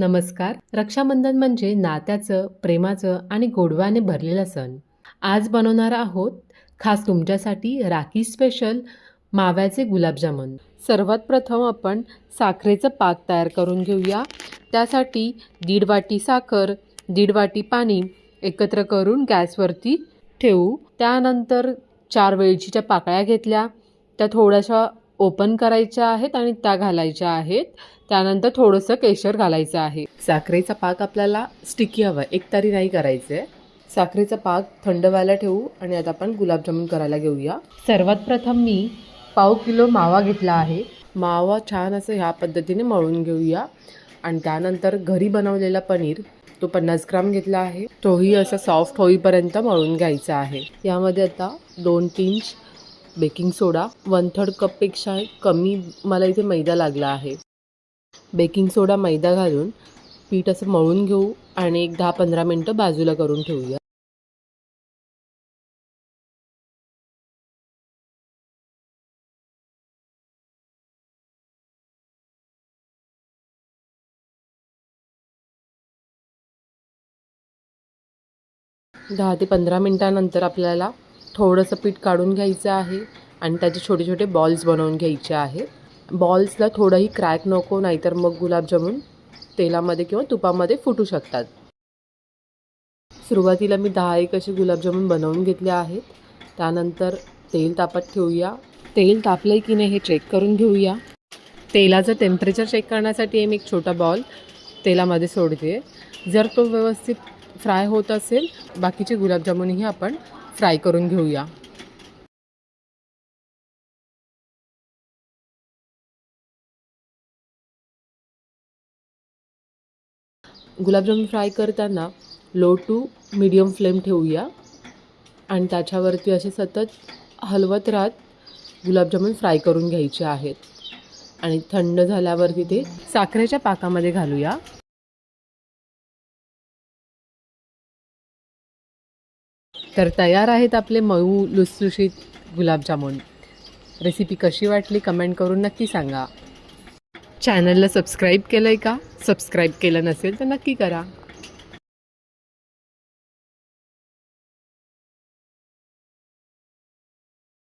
नमस्कार. रक्षाबंधन म्हणजे नात्याचं प्रेमाचं आणि गोडव्याने भरलेला सण. आज बनवणार आहोत खास तुमच्यासाठी राखी स्पेशल माव्याचे गुलाबजामुन. सर्वात प्रथम आपण साखरेचं पाक तयार करून घेऊया. त्यासाठी दीड वाटी साखर दीड वाटी पाणी एकत्र करून गॅसवरती ठेवू. त्यानंतर चार वेलचीच्या पाकळ्या घेतल्या. त्या थोड्याशा ओपन करायच्या आहेत आणि त्या घालायच्या आहेत. त्यानंतर थोडंसं केशर घालायचं आहे. साखरेचा पाक आपल्याला स्टिकी हवा आहे एकतारी नाही करायचं. आहे साखरेचा पाक थंड व्हायला ठेवू आणि आता आपण गुलाबजामुन करायला घेऊया. सर्वात प्रथम मी पाव किलो मावा घेतला आहे. मावा छान असं ह्या पद्धतीने मळून घेऊया. आणि त्यानंतर घरी बनवलेला पनीर तो पन्नास ग्राम घेतला आहे. तोही असा सॉफ्ट होईपर्यंत मळून घ्यायचा आहे. यामध्ये आता दोन तीन बेकिंग सोडा. वन थर्ड कपपेक्षा कमी मला इथे मैदा लागला आहे. बेकिंग सोडा मैदा घालून पीठ असं मळून घेऊ आणि एक दहा पंधरा मिनटं बाजूला करून ठेवूया. दहा ते पंधरा मिनटानंतर आपल्याला थोडंसं पीठ काढून घ्यायचं आहे आणि त्याचे छोटे छोटे बॉल्स बनवून घ्यायचे आहे. बॉल्सला थोडंही क्रॅक नको नाहीतर मग गुलाबजामुन तेलामध्ये किंवा तुपामध्ये फुटू शकतात. सुरुवातीला मी दहा एक असे गुलाबजामुन बनवून घेतले आहेत. त्यानंतर तेल तापत ठेवूया. तेल तापलं आहे की नाही हे चेक करून घेऊया. तेलाचं टेम्परेचर चेक करण्यासाठी मी एक छोटा बॉल तेलामध्ये सोडते. जर तो व्यवस्थित फ्राय होत असेल बाकीचे गुलाबजामुनही आपण फ्राय करून घेऊया. गुलाबजामुन फ्राय करताना लो टू मीडियम फ्लेम ठेवूया. आणि त्याच्यावरती असे सतत हलवत राहत गुलाबजामुन फ्राय करून घ्यायचे आहेत. आणि थंड झाल्यावरती ते साखरेच्या पाकामध्ये घालूया. तर तयार आहेत आपले मऊ लुसलुशीत गुलाबजामुन. रेसिपी कशी वाटली कमेंट करून नक्की सांगा. चॅनलला सबस्क्राईब केलं आहे का? सबस्क्राईब केलं नसेल तर नक्की करा.